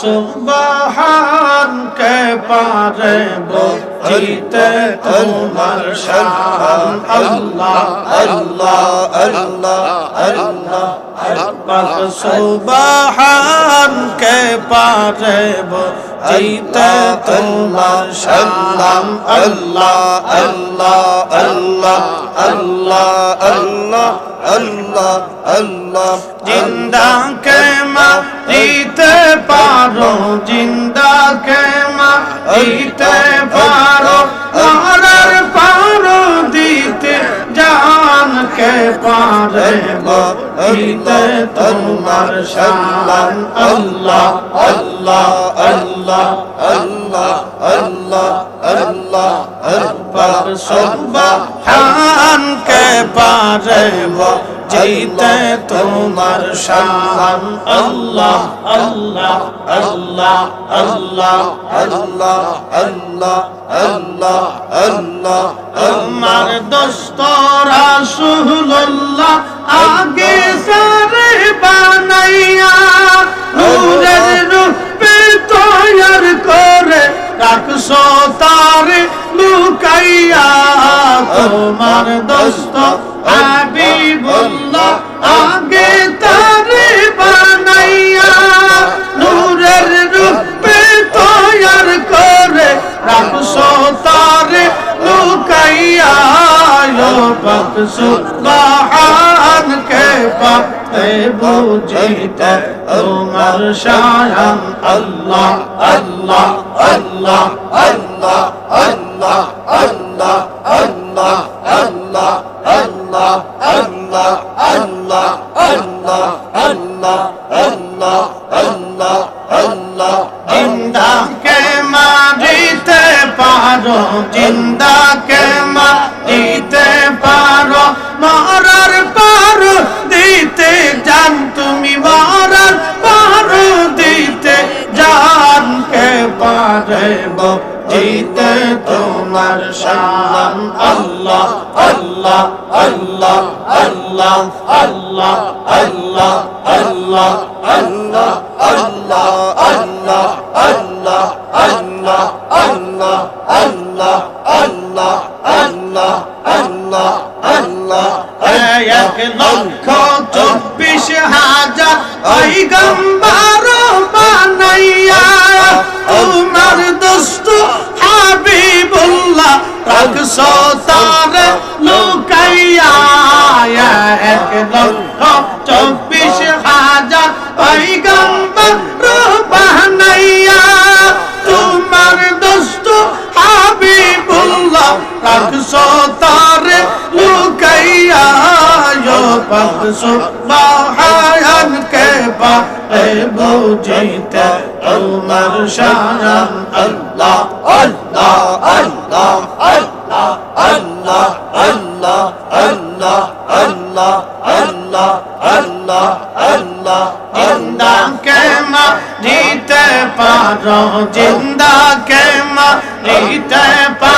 সুবহান কে পারে বজিতে তোমার শান। আল্লাহ আল্লাহ আল্লাহ আল্লাহ। সুবহান কে পারে বজিতে তোমার শান আল্লাহ আল্লাহ আল্লাহ আল্লাহ আল্লাহ আল্লাহ আল্লাহ জিন্দা কে মারিতে পারো জিন্দা কে মারিতে পারো মরার পারো দিতে জান কে পারে বইতে তোমার শান আল্লাহ আল্লাহ আল্লাহ আল্লাহ আল্লাহ আল্লাহ আকবার সুবহান কে পারে জিতে তোমার শান আল্লাহ আল্লাহ আল্লাহ আল্লাহ আল্লাহ আল্লাহ আল্লাহ আল্লাহ আমার দোস্ত রাসূলুল্লাহ আগে সারে বানাইয়া নূরের রূপে তৈয়ার করে রাখছো তারে লুকাইয়া তোমার পাক সুবহান কে পাতে বুঝিতে তোমার শায়ান আল্লাহ আল্লাহ আল্লাহ আল্লাহ আল্লাহ আল্লাহ আল্লাহ আল্লাহ আল্লাহ আল্লাহ আল্লাহ আল্লাহ আল্লাহ আল্লাহ আল্লাহ আল্লাহ জিন্দা কে মারিতে পারো জিন্দা কে মারিতে পারো মরার পারো দিতে জান তুমি মরার পারো দিতে জান কে পারে জিতে তোমার শান আল্লাহ আল্লাহ আল্লাহ আল্লাহ আল্লাহ আল্লাহ আল্লাহ আল্লাহ আল্লাহ। হাজার ওই গম্বার বানাইয়া তোমার দোস্ত হাবিবুল্লাহ রাখছো তার লুকাইয়া এক লক্ষ চব্বিশ হাজার ওই গম্বার বানাইয়া তোমার দোস্ত হাবিবুল্লাহ রাখছো তার লুকাইয়া পাক বুঝিতে তোমার শান আল্লাহ আল্লাহ আল্লাহ আল্লাহ আল্লাহ আল্লাহ আল্লাহ আল্লাহ আল্লাহ আল্লাহ আল্লাহ জিন্দা কে মা জিতে পারো জিন্দা কে মা জিতে পারো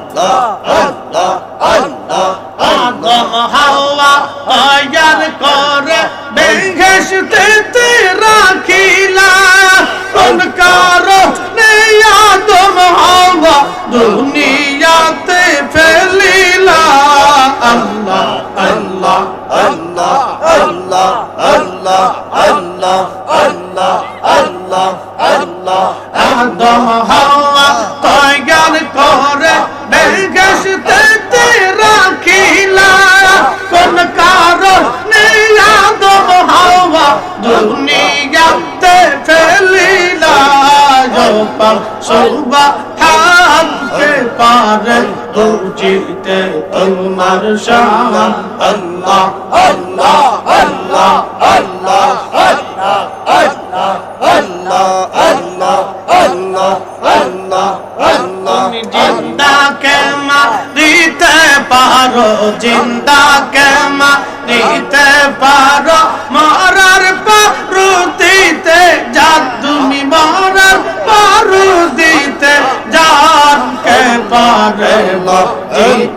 মসজিদে তোমার শাহ আল্লাহ আল্লাহ আল্লাহ আল্লাহ আল্লাহ আল্লাহ আল্লাহ আল্লাহ আল্লাহ আল্লাহ আল্লাহ জিন্দা কে মারিতে পারো জিন্দা কে মারিতে পারো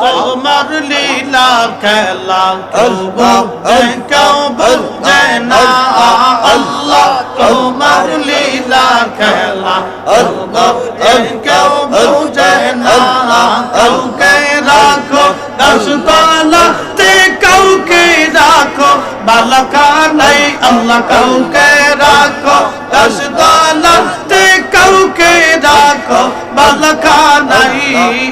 তোমার লীলা খেলা কেউ বুঝে না আল্লাহ তোমার লীলা খেলা কেউ বুঝে না কাউকে রাখো দশ রাখো নাই আল্লাহ কাউকে রাখো দশ তে কাউকে রাখো বালকা নাই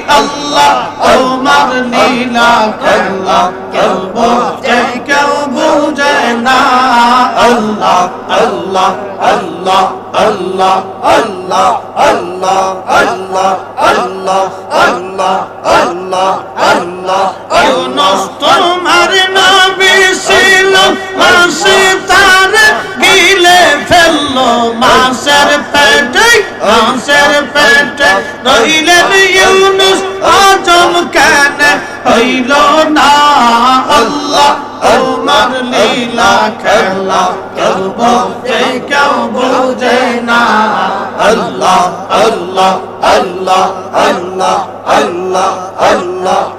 আল্লাহ তোমার লীলা খেলা কেউ বোঝে কেউ বুঝে না আল্লাহ আল্লাহ আল্লাহ আল্লাহ আল্লাহ আল্লাহ আল্লাহ আল্লাহ আল্লাহ আল্লাহ আল্লাহ ইউনুস তোমার নবী ছিল মাসে তার গিলে ফেলল মাসের পেটে মাসের পেটে। রইলেন ইউনুস আজম কেন? হইল না আল্লাহ তোমার লীলা খেলা। কেউ বোঝে কেউ বোঝে না। আল্লাহ আল্লাহ আল্লাহ আল্লাহ আল্লাহ আল্লাহ।